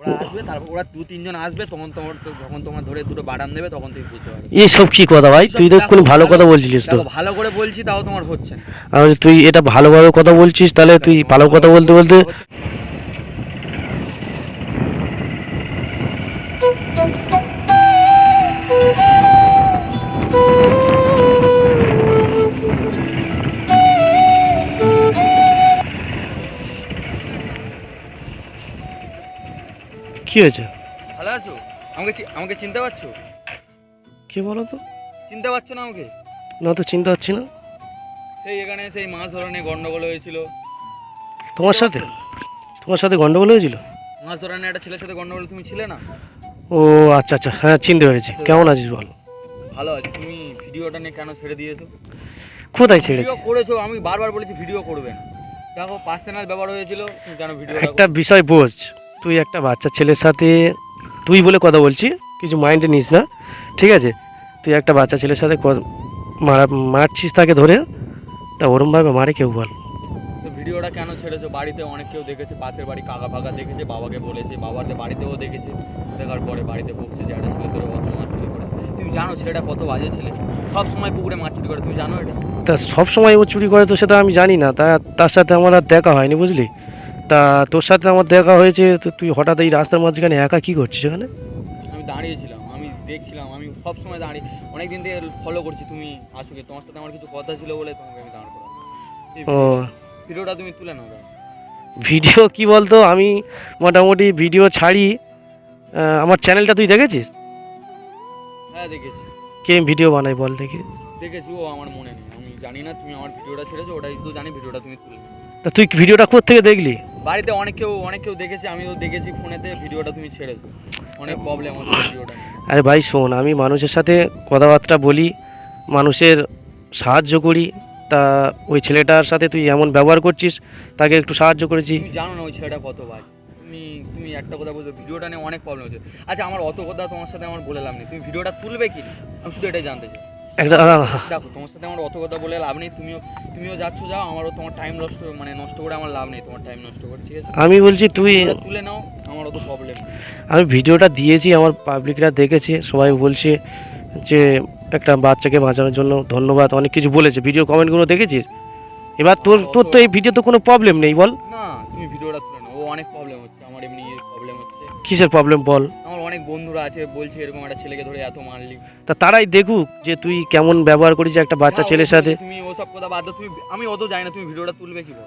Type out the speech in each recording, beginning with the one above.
ওরা আসবে তারপর ওরা দু তিনজন আসবে তখন তোমার যখন তোমার ধরে দুটো বাড়ান দেবে তখন তুমি বুঝতে পারবে। এসব কি কথা ভাই? তুই তো কোনো ভালো কথা বলছিলিস তো। ভালো করে বলছি তাও তোমার হচ্ছে না। তুই এটা ভালোভাবে কথা বলছিস তাহলে তুই ভালো কথা বলতে বলতে কি হয়েছে? ভালো আছো? আমাকে চি- আমাকে চিনতে পারছ? কে বলো তো? চিনতে পারছ না আমাকে? না তো চিন্তা হচ্ছে না। সেই এখানে সেই মাছ ধরা নিয়ে গন্ডগোল হয়েছিল। তোমার সাথে? তোমার সাথে গন্ডগোল হয়েছিল? মাছ ধরা নিয়ে একটা ছেলের সাথে গন্ডগোল তুমি ছিলে না? ও আচ্ছা আচ্ছা হ্যাঁ চিনতে পেরেছি। কেমন আছিস বল? ভালো আছে। তুমি ভিডিওটা নিয়ে কেন ছেড়ে দিয়েছ? কোথায় ছেড়েছি? ভিডিও করেছ আমি বারবার বলেছি ভিডিও করবে না। দেখো পার্সোনাল ব্যাপার হয়েছিল তুমি কেন ভিডিও একটা বিষয় বোঝ। তুই একটা বাচ্চা ছেলের সাথে তুই বলে কথা বলছি কিছু মাইন্ডে নিস না ঠিক আছে? তুই একটা বাচ্চা ছেলের সাথে মারা মারছিস তাকে ধরে তা ওরমভাবে মারে কেউ বল। তো ভিডিওটা কেন ছেড়েছো? বাড়িতে অনেক কেউ দেখেছে পাশের বাড়ি কাকা ফাকা দেখেছে বাবাকে বলেছে বাবার বাড়িতেও দেখেছে। দেখার পরে বাড়িতে বকছে যে একটা ছেলে তোর করে তুমি জানো ছেলেটা কত বাজে ছেলে? সব সময় পুকুরে মাছ চুরি করে তুমি জানো এটা? তা সব সময় ও চুরি করে তো সেটা আমি জানি না তা তার সাথে আমার আর দেখা হয়নি বুঝলি? তা তোর সাথে আমার দেখা হয়েছে তো তুই হঠাৎ এই রাস্তার মাঝখানে একা কি করছিস এখানে? আমি দাঁড়িয়েছিলাম আমি দেখছিলাম আমি সব সময় দাঁড়িয়ে অনেক দিন থেকে ফলো করছি তুমি আসুকে তোমার সাথে আমার কিছু কথা ছিল বলে তোমাকে আমি দাঁড় করালাম। ও। ভিডিওটা তুমি তুলে নাও ভিডিও কি বলতো আমি মোটামুটি ভিডিও ছাড়ি আমার চ্যানেলটা তুই দেখেছিস? হ্যাঁ দেখেছি। কে ভিডিও বানাই বল দেখি। দেখেছি ও আমার মনে নেই আমি জানি না তুমি আমার ভিডিওটা ছেড়েছো ওটাই তো জানি ভিডিওটা তুমি তুলে তা তুই ভিডিওটা কোথেকে দেখলি? বাড়িতে অনেক কেউ অনেক কেউ দেখেছে আমিও দেখেছি ফোনেতে ভিডিওটা তুমি ছেড়েছো অনেক প্রবলেম হচ্ছে ভিডিওটা আরে ভাই শোন আমি মানুষের সাথে কথাবার্তা বলি মানুষের সাহায্য করি তা ওই ছেলেটার সাথে তুই এমন ব্যবহার করছিস তাকে একটু সাহায্য করেছি। তুমি জানো না ওই ছেলেটা কত ভাই। তুমি তুমি একটা কথা বলছো ভিডিওটা নিয়ে অনেক প্রবলেম হচ্ছে। আচ্ছা আমার অত কথা তোমার সাথে আমার বলে লাভ নেই। তুমি ভিডিওটা তুলবে কি? আমি শুধু এটাই জানতে চাই। একটা দেখো তোমার সাথে আমার অত কথা বলে লাভ নেই তুমিও তুমিও যাচ্ছ যাও আমারও তোমার টাইম নষ্ট মানে নষ্ট করে আমার লাভ নেই তোমার টাইম নষ্ট করে ঠিক আছে? আমি বলছি তুই তুলে নাও আমার অত প্রবলেম আমি ভিডিওটা দিয়েছি আমার পাবলিকরা দেখেছে সবাই বলছে যে একটা বাচ্চাকে বাঁচানোর জন্য ধন্যবাদ অনেক কিছু বলেছে। ভিডিও কমেন্টগুলো দেখেছিস? এবার তোর তোর তো এই ভিডিও তো কোনো প্রবলেম নেই বল। না কিসের প্রবলেম বল? আমার অনেক বন্ধুরা আছে বলছে এরকম একটা ছেলেকে ধরে এত মারলি। তা তারাই দেখুক যে তুই কেমন ব্যবহার করিস একটা বাচ্চা ছেলের সাথে। তুমি- ওসব কথা বাদ দাও তুমি আমি অত জানি না তুমি ভিডিওটা তুলবে কি বল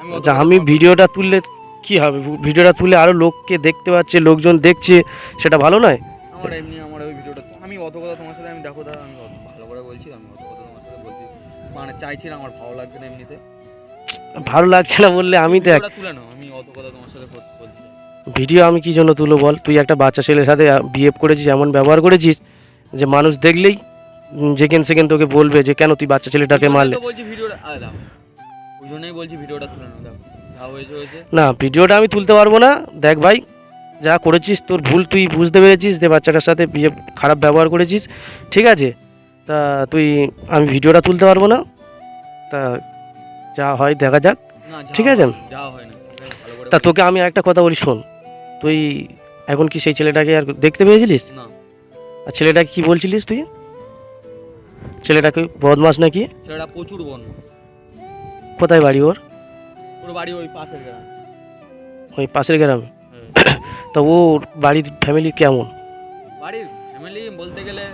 আমি অত আচ্ছা আমি ভিডিওটা তুললে কি হবে? ভিডিওটা তুলে আরও লোককে দেখতে পাচ্ছে লোকজন দেখছে সেটা ভালো নয়? আমার এমনি আমার ওই ভিডিওটা আমি অত কথা তোমার সাথে আমি দেখো দাদা আমি অত ভালো করে বলছি আমি অত কথা তোমার সাথে বলছি। মানে চাইছি না আমার ভালো লাগছে না এমনিতে। ভালো লাগছে না বললে আমি দেখ। ভিডিওটা তুলে নাও আমি অত কথা তোমার সাথে বল- বলছি। না। ভিডিও আমি কি জন্য তুলো বল? তুই একটা বাচ্চা ছেলের সাথে বিহেভ করেছিস এমন ব্যবহার করেছিস যে মানুষ দেখলেই যেকেন সেকেন্ড তোকে বলবে যে কেন তুই বাচ্চা ছেলেটাকে মারলে। না ভিডিওটা আমি তুলতে পারব না। দেখ ভাই যা করেছিস তোর ভুল তুই বুঝতে পেরেছিস যে বাচ্চাটার সাথে বিহেভ খারাপ ব্যবহার করেছিস ঠিক আছে? তা তুই আমি ভিডিওটা তুলতে পারব না। তা যা হয় দেখা যাক। ঠিক আছে। তা তোকে আমি একটা কথা বলি শোন। তুই এখন কি সেই ছেলেটাকে আর দেখতে পেয়েছিলিস? না। আর ছেলেটাকে কি বলছিলিস তুই? ছেলেটাকে বদমাস নাকি? ছেলেটা প্রচুর বন্য কোথায় বাড়ি ওর? ওর বাড়ি ওই পাশের গ্রাম। ওই পাশের গ্রামে? হ্যাঁ। তা ওর বাড়ির ফ্যামিলি কেমন? বাড়ির ফ্যামিলি বলতে গেলে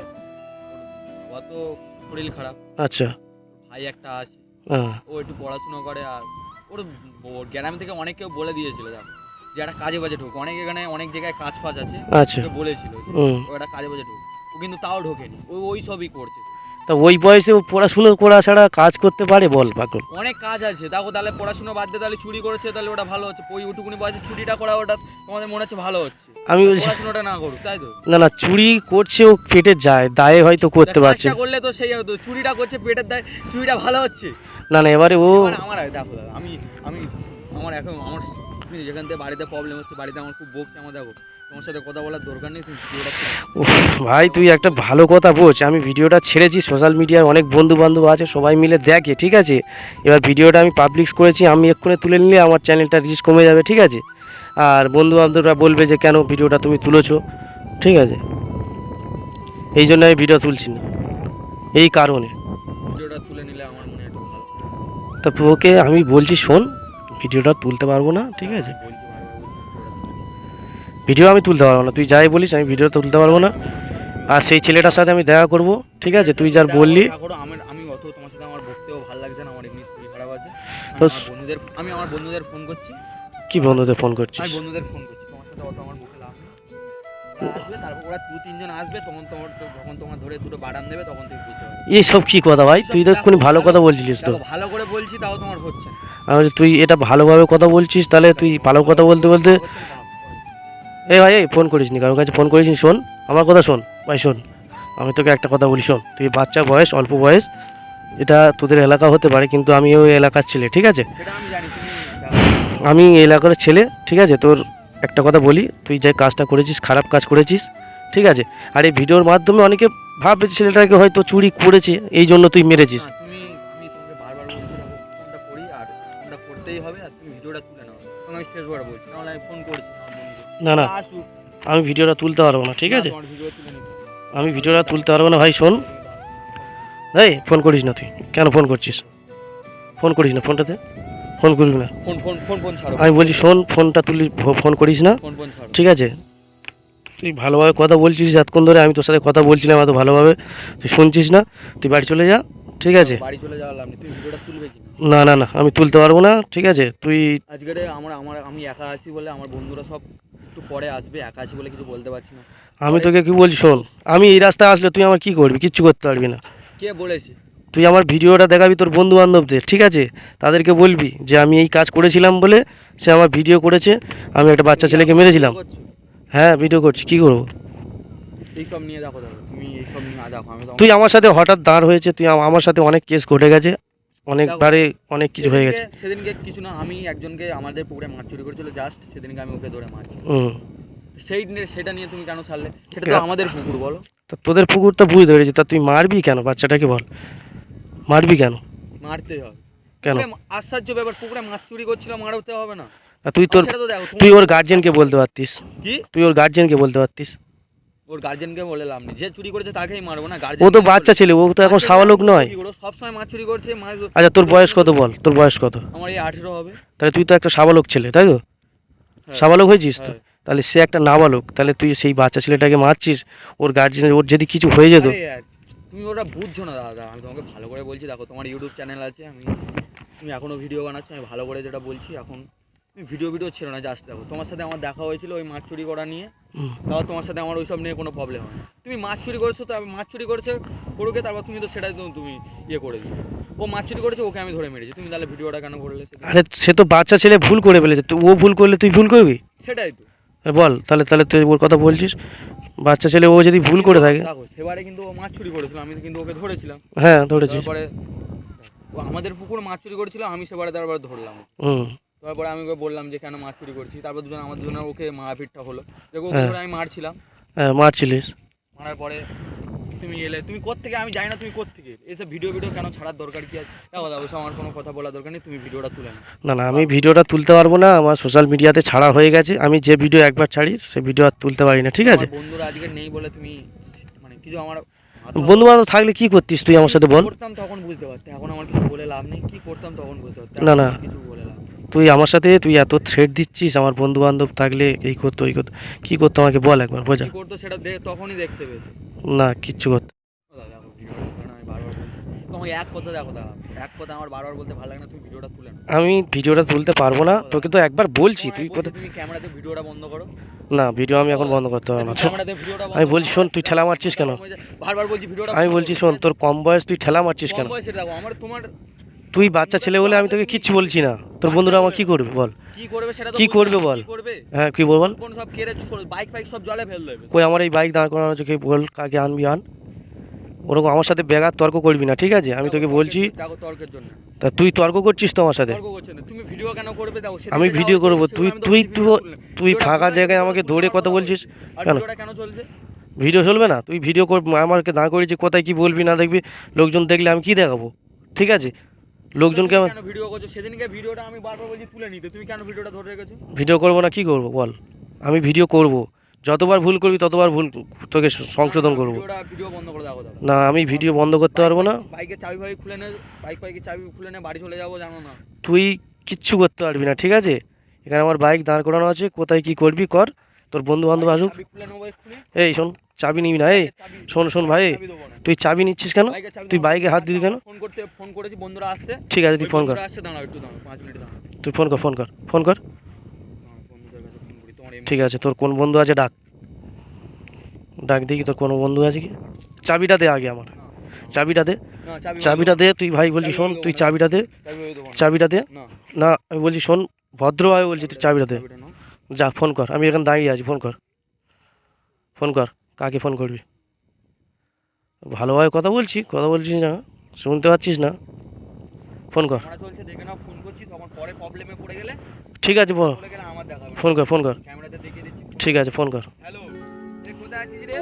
বাবা তো শরীর খারাপ। আচ্ছা। ভাই একটা আছে। হ্যাঁ। ও একটু পড়াশুনো করে আর ওর গ্রাম থেকে অনেক কেউ বলে দিয়েছিল যে একটা কাজে বাজে ঢুক। অনেক এখানে অনেক জায়গায় কাজ ফাজ আছে। আচ্ছা। বলেছিল ও একটা কাজে বাজে ঢুক। ও কিন্তু তাও ঢোকেনি। ও ওই সবই করছে। তা ওই বয়সে ও পড়াশুনো করা ছাড়া কাজ করতে পারে বল পাগল? অনেক কাজ আছে। দেখো তাহলে পড়াশুনো বাদ দিয়ে তাহলে চুরি করেছে তাহলে ওটা ভালো হচ্ছে। ওই ওটুকুনি বয়সে চুরিটা করা ওটা তোমাদের মনে হচ্ছে ভালো হচ্ছে। আমি পড়াশুনোটা না করুক তাই তো? না না চুরি করছে ও পেটে যায় দায়ে হয়তো করতে পারছে। করলে তো সেই হতো চুরিটা করছে পেটের দায় চুরিটা ভালো হচ্ছে। না না এবারে ও আমার দেখো আমি আমি আমার এখন আমার তুমি যেখান থেকে বাড়িতে প্রবলেম হচ্ছে বাড়িতে আমার খুব বকছে আমার দেখো। তোমার সাথে কথা বলার দরকার নেই তুমি ভিডিওটা ভাই তুই একটা ভালো কথা বোঝ আমি ভিডিওটা ছেড়েছি সোশ্যাল মিডিয়ায় অনেক বন্ধু বান্ধব আছে সবাই মিলে দেখে ঠিক আছে? এবার ভিডিওটা আমি পাবলিশ করেছি আমি এক্ষুনি তুলে নিলে আমার চ্যানেলটা রিচ কমে যাবে ঠিক আছে? আর বন্ধু বান্ধবরা বলবে যে কেন ভিডিওটা তুমি তুলেছো? ঠিক আছে? এই জন্য আমি ভিডিও তুলছি না। এই কারণে। ভিডিওটা তুলে নিলে আমার মনে হয় তা ওকে আমি বলছি শোন ভিডিওটা তুলতে পারব না ঠিক আছে? ভিডিও আমি তুলতে পারব না তুই যাই বলিস আমি ভিডিও তুলতে পারব না। আর সেই ছেলেটার সাথে আমি দেখা করব ঠিক আছে? তুই যার বললি। আমি অত তোমার সাথে আমার ভালো লাগছে না আমার এমনি শরীর খারাপ আছে। তো বন্ধুদের আমি আমার বন্ধুদের ফোন করছি। কি বন্ধুদের ফোন করছিস? আমি বন্ধুদের ফোন করছি তোমার সাথে অত আমার বুকে লাভ এইসব কি কথা ভাই? তুই তো ভালো কথা বলছিলিস তো। ভালো করে বলছি তাও তোমার হচ্ছে। আমি বলছি, তুই এটা ভালোভাবে কথা বলছিস তাহলে তুই ভালো কথা বলতে বলতে এই ভাই এই ফোন করিস নি কারোর কাছে ফোন করিস নি শোন আমার কথা শোন ভাই শোন আমি তোকে একটা কথা বলি শোন তুই বাচ্চা বয়স অল্প বয়স এটা তোদের এলাকা হতে পারে কিন্তু আমি ওই এলাকার ছেলে ঠিক আছে? আমি এই এলাকার ছেলে ঠিক আছে তোর একটা কথা বলি তুই যে কাজটা করেছিস খারাপ কাজ করেছিস ঠিক আছে আর এই ভিডিওর মাধ্যমে অনেকে ভাববে ছেলেটাকে হয়তো চুরি করেছে এই জন্য তুই মেরেছিস। আমি বলছি নাহলে আমি ফোন করেছি না না আসুক। আমি ভিডিওটা তুলতে পারব না ঠিক আছে? আমি ভিডিওটা তুলতে পারব না ভাই শোন। এই ফোন করিস না তুই। কেন ফোন করছিস? ফোন করিস না ফোনটাতে ফোন করিস না। আমি বলছি শোন ফোনটা তুলি ফোন করিস না। ঠিক আছে? তুই ভালোভাবে কথা বলছিস এতক্ষণ ধরে আমি তোর সাথে কথা বলছিলাম এত ভালোভাবে। তুই শুনছিস না? তুই বাড়ি চলে যা। ঠিক আছে। বাড়ি চলে যাওয়ার লাভ নেই। তুমি ভিডিওটা তুলবে কি না? না না আমি তুলতে পারব না ঠিক আছে? তুই আজকে আমার আমার আমি একা আছি বলে আমার বন্ধুরা সব একটু পরে আসবে একা আছি বলে কিছু বলতে পারছি না। আমি তোকে কি বলছি শোন আমি এই রাস্তায় আসলে তুই আমার কি করবি? কিচ্ছু করতে পারবি না। কে বলেছে? তুই আমার ভিডিওটা দেখাবি তোর বন্ধু বান্ধবদের ঠিক আছে? তাদেরকে বলবি যে আমি এই কাজ করেছিলাম বলে সে আমার ভিডিও করেছে আমি একটা বাচ্চা ছেলেকে মেরেছিলাম। হ্যাঁ ভিডিও করছি কি করব? এইসব নিয়ে দেখো দেখো তুমি এইসব নিয়ে দেখো আমি তুই আমার সাথে হঠাৎ দাঁড় হয়েছে তুই আমার সাথে অনেক কেস ঘটে গেছে অনেকবারে অনেক কিছু হয়ে গেছে। সেদিনকে- কিছু না আমি একজনকে আমাদের পুকুরে মাছ চুরি করেছিল জাস্ট সেদিনকে আমি ওকে ধরে মারছি। সেই সেটা নিয়ে তুমি কেন ছাড়লে? সেটা তো আমাদের পুকুর বলো। তা তোদের পুকুর তো বুঝতে পেরেছি তা তুই মারবি কেন? বাচ্চাটাকে বল। মারবি কেন? মারতে হবে। কেন? আশ্চর্য ব্যাপার পুকুরে মাছ চুরি করছিল মারতে হবে না। তুই তোর তো তুই ওর গার্জেনকে বলতে পারতিস? কি? তুই ওর গার্জেনকে বলতে পারতিস? ওর গার্জেনকে বলে লাভ নেই। যে চুরি করেছে তাকেই মারবো না গার্জেন ও তো বাচ্চা ছেলে ও তো এখন সাবালক নয়। সব সময় মাছ চুরি করছে মাছ আচ্ছা তোর বয়স কত বল? তোর বয়স কত? আমার এই আঠেরো হবে। তাহলে তুই তো একটা সাবালক ছেলে তাই তো? হ্যাঁ। সাবালক হয়েছিস তো? হ্যাঁ। তাহলে সে একটা নাবালক তাহলে তুই সেই বাচ্চা ছেলেটাকে মারছিস ওর গার্জেনের ওর যদি কিছু হয়ে যেত। তুমি ওটা বুঝছ না দাদা। আমি তোমাকে ভালো করে বলছি দেখো তোমার ইউটিউব চ্যানেল আছে আমি তুমি এখনও ভিডিও বানাচ্ছ আমি ভালো করে যেটা বলছি এখন ভিডিও ভিডিও ছিল না জাস্ট দেখো। তোমার সাথে আমার দেখা হয়েছিল ওই মাছ চুরি করা নিয়ে। তাও তোমার সাথে আমার ওইসব নিয়ে কোনো প্রবলেম হয় তুমি মাছ চুরি করেছ তো মাছ চুরি করেছে করুকে তারপর তুমি তো সেটাই তো তুমি ইয়ে করে দিও ও মাছ চুরি করেছে ওকে আমি ধরে মেরেছি। তুমি তাহলে ভিডিওটা কেন করলে? আরে সে তো বাচ্চা ছেলে ভুল করে ফেলেছে। তো ও ভুল করলে তুই ভুল করবি? সেটাই তো। আরে বল তাহলে তাহলে তুই ওর কথা বলছিস? বাচ্চা ছেলে ও যদি ভুল করে থাকে সেবারে কিন্তু ও মাছ চুরি করেছিল আমি কিন্তু ওকে ধরেছিলাম। হ্যাঁ ধরেছি তারপরে ও আমাদের পুকুর মাছ চুরি করেছিল আমি সেবারে তারপরে ধরলাম। হুম। তারপরে আমি ওকে বললাম যে কেন চুরি করছি তারপর দুজন আমার দুজনের ওকে মারপিটটা হলো। দেখো ওকে হ্যাঁ। আমি মারছিলাম। হ্যাঁ মারছিলিস। মারার পরে তুমি এলে তুমি কোত্থেকে? আমি জানি না তুমি কোত্থেকে। এসে ভিডিও ভিডিও কেন ছাড়ার দরকার কি আছে? দেখো ওসব আমার কোনো কথা বলার দরকার নেই তুমি ভিডিওটা তুলে না না আমি ভিডিওটা তুলতে পারব না আমার সোশ্যাল মিডিয়াতে ছাড়া হয়ে গেছে। আমি যে ভিডিও একবার ছাড়ি সে ভিডিও আর তুলতে পারি না ঠিক আছে? বন্ধুরা আজকে নেই বলে তুমি মানে কিছু আমার বন্ধু বান্ধব থাকলে কি করতিস তুই আমার সাথে বল? করতাম তখন বুঝতে পারতে এখন আমার কিছু বলে লাভ নেই কি করতাম তখন বুঝতে পারতে না, না। তুই আমার সাথে তুই এত থ্রেড দিচ্ছিস আমার বন্ধু বান্ধব থাকলে এই করতো ওই করতো। কি করতো আমাকে বল একবার বোঝা। করতো সেটা তখনই দেখতে পেয়েছে। না কিচ্ছু করতো। আমি বলছি। এক কথা দেখো এক কথা আমার বারবার বলতে ভালো লাগে না তুমি ভিডিওটা তুলে আমি ভিডিওটা তুলতে পারব না তোকে তো একবার বলছি তুই ক্যামেরাতে ভিডিওটা বন্ধ করো। না ভিডিও আমি এখন বন্ধ করতে পারব না। আমি বলছি শোন তুই ঠেলা মারছিস কেন? বারবার বলছি ভিডিওটা আমি বলছি শোন তোর কম বয়স তুই ঠেলা মারছিস কেন? আমার তোমার তুই বাচ্চা ছেলে বলে আমি তোকে কিচ্ছু বলছি না। তোর বন্ধুরা আমার কি করবে বল? কি করবে সেটা কি করবে বল? হ্যাঁ কি বল বল? সব কেড়ে বাইক ফাইক সব জলে ফেল দেবে। কই আমার এই বাইক দাঁড় করানো হচ্ছে বল কাকে আনবি আন। ওরকম আমার সাথে বেগার তর্ক করবি না ঠিক আছে? আমি তোকে বলছি তা তুই তর্ক করছিস তো আমার সাথে? আমি ভিডিও করব। তুই তুই তুই তুই ফাঁকা জায়গায় আমাকে দৌড়ে কথা বলছিস? কেন? ভিডিও চলবে না? তুই ভিডিও কর আমাকে দাঁড় করেছি কোথায় কি বলবি না দেখবি লোকজন দেখলে আমি কি দেখাবো? ঠিক আছে? কেন ভিডিও করছ? সেদিনকে ভিডিওটা আমি বারবার বলছি তুলে নিতে। তুমি কেন ভিডিওটা ধরে রেখেছো? ভিডিও করব না কি করব বল? আমি ভিডিও করব। যতবার ভুল করবি ততবার ভুল তোকে সংশোধন না, ভিডিও বন্ধ করে দাও না আমি ভিডিও বন্ধ করতে পারব না। বাইকের চাবি ফাবি খুলে নে বাইক চাবি খুলে নে বাড়ি চলে যাব জানো না। তুই কিচ্ছু করতে পারবি না ঠিক আছে? এখানে আমার বাইক দাঁড় করানো আছে কোথায় কি করবি কর। তোর বন্ধু বান্ধব আসুক। এই, শোন, চাবি নিবি না, এই, শোন শোন ভাই। তুই চাবি নিচ্ছিস কেন? তুই বাইকে হাত দিবি কেন? ফোন ঠিক আছে, তুই ফোন কর। তুই ফোন কর ফোন কর ফোন কর। ঠিক আছে, তোর কোন বন্ধু আছে ডাক। ডাক দেখি তোর কোনো বন্ধু আছে কি? চাবিটা দে আগে আমার। চাবিটা দে। চাবিটা দে, তুই ভাই বলছি, শোন, তুই চাবিটা দে। চাবিটা দে। না, আমি বলছি, শোন, ভদ্রভাবে বলছি, তুই চাবিটা দে। যা ফোন কর। আমি এখানে দাঁড়িয়ে আছি ফোন কর। ফোন কর কাকে ফোন করবি? ভালোভাবে কথা বলছি কথা বলছিস না শুনতে পাচ্ছিস না। ফোন কর। ঠিক আছে বল ফোন কর ফোন কর। ক্যামেরাতে দেখিয়ে দিচ্ছি। ঠিক আছে ফোন কর। হ্যালো কোথায় আছিস রে?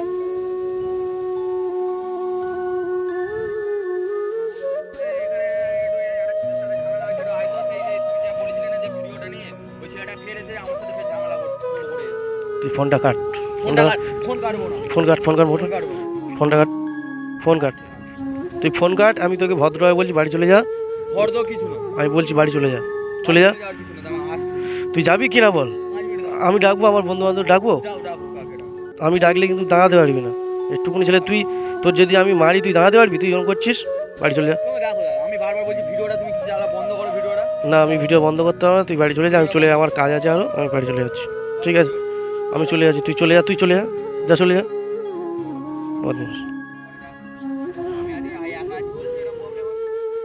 তুই ফোনটা কাট। ফোনটা cut phone cut phone cut motor ফোনটা কাট ফোন কাট। তুই ফোন কাট আমি তোকে ভদ্রভাবে বলছি বাড়ি চলে যা। আমি বলছি বাড়ি চলে যা। চলে যা। তুই যাবি কি না বল। আমি ডাকবো আমার বন্ধু বান্ধব ডাকবো। আমি ডাকলে কিন্তু দাঁড়াতে পারবি না। একটুকুনি ছেলে তুই তোর যদি আমি মারি তুই দাঁড়াতে পারবি? তুই এরকম করছিস? বাড়ি চলে যা। না আমি ভিডিও বন্ধ করতে হবে না তুই বাড়ি চলে যা আমি চলে আমার কাজ আছে আরও আমি বাড়ি চলে যাচ্ছি। ঠিক আছে? আমি চলে যাচ্ছি তুই চলে যা তুই চলে যা যা চলে যা।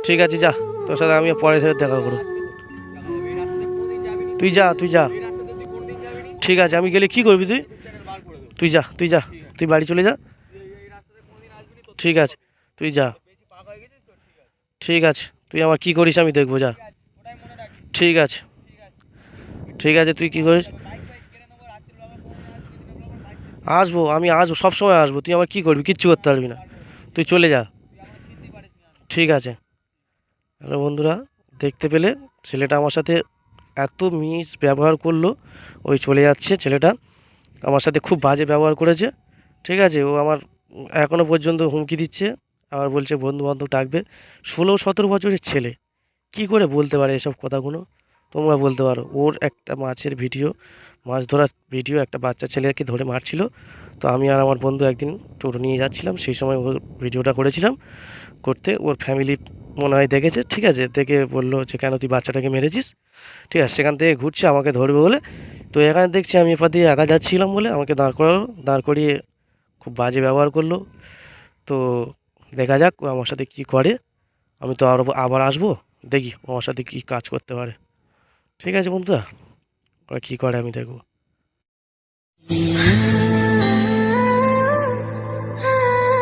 ঠিক আছে যা তোর সাথে আমি পরে থেকে দেখা নি, তুই যা তুই যা ঠিক আছে আমি গেলে কি করবি তুই করে। তুই যা তুই যা তুই বাড়ি চলে যা ঠিক আছে তুই যা ঠিক আছে। তুই আমার কি করিস আমি দেখব যা ঠিক আছে। ঠিক আছে তুই কি করিস বাইক ফাইক কিনে নেব, রাত্রিবেলা আবার কোনো না আসবি, দিনের বেলা আবার বাইক আসব, আমি আসব সব সময় আসব। তুই আমার কি করবি? কিচ্ছু করতে পারবি না। তুই চলে যা। ঠিক আছে। হ্যালো বন্ধুরা, দেখতে পেলে? ছেলেটা আমার সাথে এত মিস ব্যবহার করল। ওই চলে যাচ্ছে ছেলেটা। আমার সাথে খুব বাজে ব্যবহার করেছে। ঠিক আছে, ও আমার এখনও পর্যন্ত হুমকি দিচ্ছে। আবার বলছে বন্ধু বান্ধব ডাকবে। ষোলো, সতেরো বছরের ছেলে। কি করে বলতে পারে এসব কথাগুলো? তোমরা বলতে পারো। ওর একটা মাছের ভিডিও। মাছ ধরার ভিডিও একটা বাচ্চা ছেলেকে ধরে মারছিল। তো আমি আর আমার বন্ধু একদিন টোটো নিয়ে যাচ্ছিলাম, সেই সময় ওর ভিডিওটা করেছিলাম। করতে ওর ফ্যামিলি মনে হয় দেখেছে, ঠিক আছে? দেখে বলল যে, কেন তুই বাচ্চাটাকে মেরেছিস? ঠিক আছে, সেখান থেকে ঘুরছে, আমাকে ধরবে বলে। তো এখানে দেখছি আমি এপার দিয়ে একা যাচ্ছিলাম বলে আমাকে দাঁড় করালো। দাঁড় করিয়ে খুব বাজে ব্যবহার করল। তো দেখা যাক ও আমার সাথে কী করে। আমি তো আরও আবার আসব। দেখি আমার সাথে কী কাজ করতে পারে। ঠিক আছে বন্ধুরা? ওরা কী করে আমি দেখব।